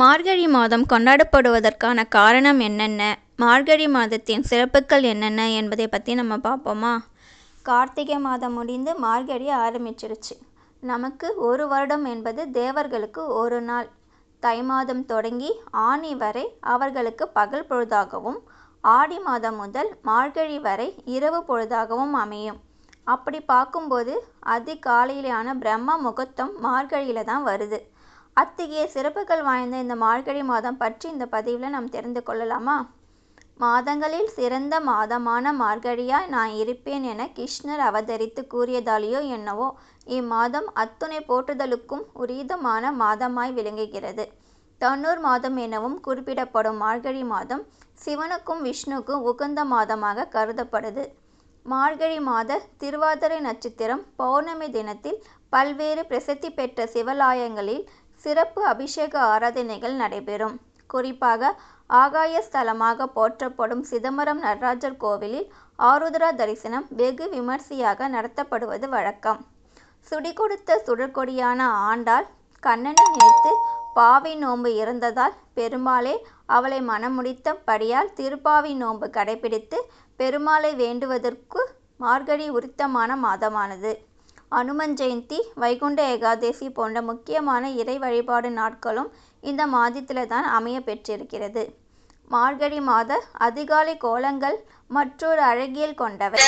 மார்கழி மாதம் கொண்டாடப்படுவதற்கான காரணம் என்னென்ன? மார்கழி மாதத்தின் சிறப்புகள் என்னென்ன என்பதை பற்றி நம்ம பார்ப்போமா? கார்த்திகை மாதம் முடிந்து மார்கழி ஆரம்பிச்சிருச்சு. நமக்கு ஒரு வருடம் என்பது தேவர்களுக்கு ஒரு நாள். தை மாதம் தொடங்கி ஆனி வரை அவர்களுக்கு பகல் பொழுதாகவும் ஆடி மாதம் முதல் மார்கழி வரை இரவு பொழுதாகவும் அமையும். அப்படி பார்க்கும்போது அதிகாலையிலான பிரம்ம முகூர்த்தம் மார்கழியில் தான் வருது. அத்தகைய சிறப்புகள் வாய்ந்த இந்த மார்கழி மாதம் பற்றி இந்த பதிவில் நாம் தெரிந்து கொள்ளலாமா? மாதங்களில் சிறந்த மாதமான மார்கழியாய் நான் இருப்பேன் என கிருஷ்ணர் அவதரித்து கூறியதாலேயோ என்னவோ இம்மாதம் அத்துணை போற்றுதலுக்கும் உரியதமான மாதமாய் விளங்குகிறது. தன்னூர் மாதம் எனவும் குறிப்பிடப்படும் மார்கழி மாதம் சிவனுக்கும் விஷ்ணுக்கும் உகந்த மாதமாக கருதப்படுது. மார்கழி மாத திருவாதிரை நட்சத்திரம் பௌர்ணமி தினத்தில் பல்வேறு பிரசித்தி பெற்ற சிவாலயங்களில் சிறப்பு அபிஷேக ஆராதனைகள் நடைபெறும். குறிப்பாக ஆகாய ஸ்தலமாக போற்றப்படும் சிதம்பரம் நடராஜர் கோவிலில் ஆருத்ரா தரிசனம் வெகு விமர்சையாக நடத்தப்படுவது வழக்கம். சுடி கொடுத்த சுடற்கொடியான ஆண்டாள் கண்ணனை நினைத்து பாவை நோன்பு இருந்ததால் பெருமாளே அவளை மனமுடித்தபடியால் திருப்பாவை நோன்பு கடைபிடித்து பெருமாளை வேண்டுவதற்கு மார்கழி உரித்தமான மாதமானது. அனுமன் ஜெயந்தி வைகுண்ட ஏகாதசி போன்ற முக்கியமான இறை வழிபாடு நாட்களும் இந்த மாதத்தில் தான் அமைய பெற்றிருக்கிறது. மார்கழி மாத அதிகாலை கோலங்கள் மற்றொரு அழகியல் கொண்டவை.